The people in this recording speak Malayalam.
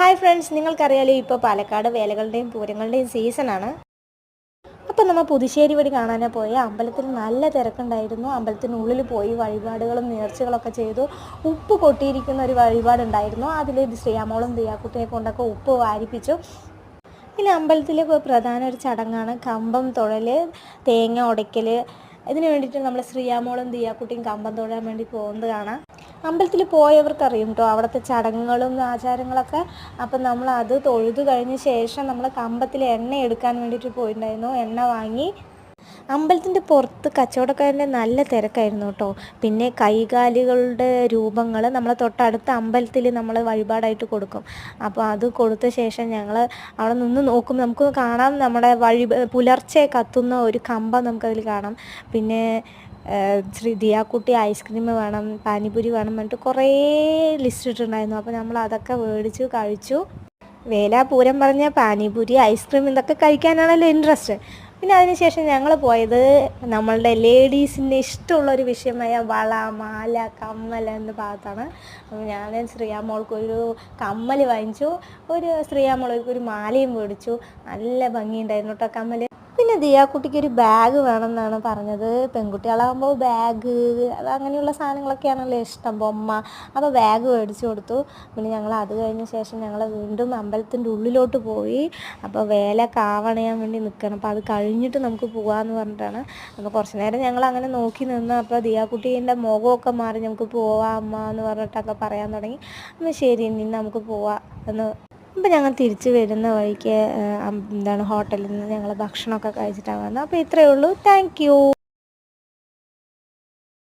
ഹായ് ഫ്രണ്ട്സ് നിങ്ങൾക്കറിയാലോ ഇപ്പോൾ പാലക്കാട് വേലകളുടെയും പൂരങ്ങളുടെയും സീസണാണ് അപ്പോൾ നമ്മൾ പുതുശ്ശേരി വഴി കാണാനാ പോയി. അമ്പലത്തിൽ നല്ല തിരക്കുണ്ടായിരുന്നു. അമ്പലത്തിനുള്ളിൽ പോയി വഴിപാടുകളും നേർച്ചകളൊക്കെ ചെയ്തു. ഉപ്പ് കൊട്ടിയിരിക്കുന്ന ഒരു വഴിപാടുണ്ടായിരുന്നു. അതിൽ ശ്രീയാമോളും ദിയാക്കുട്ടിയെ കൊണ്ടൊക്കെ ഉപ്പ് വാരിപ്പിച്ചു. പിന്നെ അമ്പലത്തിലെ പ്രധാന ഒരു ചടങ്ങാണ്. കമ്പം തുഴൽ തേങ്ങ ഉടയ്ക്കൽ ഇതിനു വേണ്ടിയിട്ട് നമ്മൾ ശ്രീയാമോളും ദിയാക്കുട്ടിയും കമ്പം തൊഴാൻ വേണ്ടി പോകുന്നത് കാണാം. അമ്പലത്തിൽ പോയവർക്ക് അറിയും കേട്ടോ അവിടുത്തെ ചടങ്ങുകളും ആചാരങ്ങളൊക്കെ. അപ്പം നമ്മൾ അത് തൊഴുതു കഴിഞ്ഞ ശേഷം നമ്മൾ കമ്പത്തിൽ എണ്ണ എടുക്കാൻ വേണ്ടിയിട്ട് പോയിട്ടുണ്ടായിരുന്നു. എണ്ണ വാങ്ങി. അമ്പലത്തിന്റെ പുറത്ത് കച്ചവടക്കാരന്റെ നല്ല തിരക്കായിരുന്നു കേട്ടോ പിന്നെ കൈകാലികളുടെ രൂപങ്ങൾ നമ്മൾ തൊട്ടടുത്ത അമ്പലത്തിൽ നമ്മൾ വഴിപാടായിട്ട് കൊടുക്കും. അപ്പോൾ അത് കൊടുത്ത ശേഷം ഞങ്ങൾ അവിടെ നിന്ന് നോക്കും നമുക്ക് കാണാം നമ്മുടെ വഴി പുലർച്ചെ കത്തുന്ന ഒരു കമ്പം നമുക്കതിൽ കാണാം. പിന്നെ ശ്രീ ദിയാക്കുട്ടി ഐസ്ക്രീം വേണം പാനിപൂരി വേണം എന്നിട്ട് കുറേ ലിസ്റ്റ് ഇട്ടിട്ടുണ്ടായിരുന്നു. അപ്പോൾ നമ്മൾ അതൊക്കെ മേടിച്ചു കഴിച്ചു. വേലാപൂരം പറഞ്ഞ പാനിപൂരി ഐസ്ക്രീം ഇതൊക്കെ കഴിക്കാനാണല്ലോ ഇൻട്രസ്റ്റ് പിന്നെ അതിനുശേഷം ഞങ്ങൾ പോയത് നമ്മളുടെ ലേഡീസിന്റെ ഇഷ്ടമുള്ള ഒരു വിഷയമായ വള മാല കമ്മൽ എന്ന ഭാഗത്താണ്. അപ്പോൾ ഞാൻ ശ്രീയാമോൾക്ക് ഒരു കമ്മൽ വാങ്ങിച്ചു. ഒരു ശ്രീയാമോൾക്ക് ഒരു മാലയും മേടിച്ചു. നല്ല ഭംഗിയുണ്ടായിരുന്നു കേട്ടോ കമ്മൽ ദിയാക്കുട്ടിക്ക് ഒരു ബാഗ് വേണമെന്നാണ് പറഞ്ഞത്. പെൺകുട്ടികളാകുമ്പോൾ ബാഗ് അങ്ങനെയുള്ള സാധനങ്ങളൊക്കെയാണല്ലോ ഇഷ്ടം ബൊമ്മ. അപ്പോൾ ബാഗ് മേടിച്ചു കൊടുത്തു. പിന്നെ ഞങ്ങൾ അത് കഴിഞ്ഞ ശേഷം ഞങ്ങൾ വീണ്ടും അമ്പലത്തിന്റെ ഉള്ളിലോട്ട് പോയി. അപ്പോൾ വേല കാവണയാൻ വേണ്ടി നിൽക്കണം അപ്പോൾ അത് കഴിഞ്ഞിട്ട് നമുക്ക് പോകാമെന്ന് പറഞ്ഞിട്ടാണ്. അപ്പോൾ കുറച്ച് നേരം ഞങ്ങൾ അങ്ങനെ നോക്കി നിന്ന് അപ്പോൾ ദിയാക്കുട്ടീന്റെ മുഖമൊക്കെ മാറി നമുക്ക് പോവാം അമ്മ എന്ന് പറഞ്ഞിട്ടൊക്കെ പറയാൻ തുടങ്ങി. അപ്പോൾ ശരി ഇനി നമുക്ക് പോവാം എന്ന് അപ്പോൾ ഞങ്ങൾ തിരിച്ച് വരുന്ന വഴിക്ക് എന്താണ് ഹോട്ടലിൽ നിന്ന് ഞങ്ങൾ ഭക്ഷണമൊക്കെ കഴിച്ചിട്ടാണ് വന്നത്. അപ്പോൾ ഇത്രയേ ഉള്ളൂ. താങ്ക്